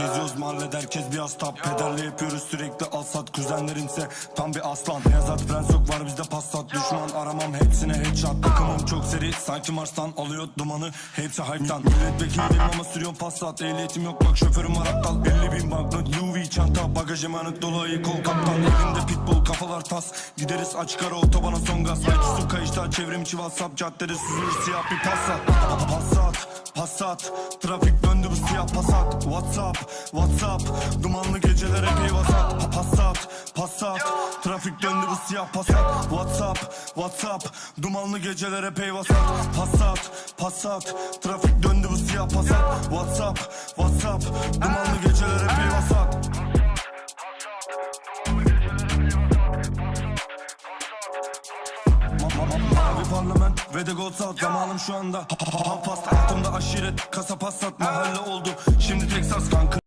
Geziyoruz mahallede herkes bir hasta. Pederle yapıyoruz sürekli alsat Kuzenlerimse tam bir aslan. Beyazat prens yok var bizde passat. Düşman aramam hepsine headshot. Takımım çok seri. Sanki Mars'tan Alıyor dumanı hepsi hype'tan. Milletvekiliyim ama sürüyorum passat. Ehliyetim yok bak şoförüm var aptal. 50 bin banknot Louis çanta Bagaj emanet dolu ayı kol kaptan. Elimde pitbull kafalar tas. Gideriz açık ara otobana son gaz. IQ'su kayışta çevrim içi whatsapp Caddede süzülür siyah bir passat. Passat Passat Trafik döndü siyah passat Whatsapp Whatsapp. Dumanlı gecelere epey vasat Pa- Passat Passat. Trafik döndü bu siyah passat. Whatsapp Whatsapp. Dumanlı gecelere epey vasat Passat Passat. Trafik döndü bu siyah passat. Whatsapp Whatsapp. Dumanlı gecelere epey vasat Ma- ma- ma- Mavi parlament ve de gol saat. Zamanım şu anda. Ha- ha- ha- Pasta altımda aşiret Kasa passat mahalle oldu. Şimdi Texas kanka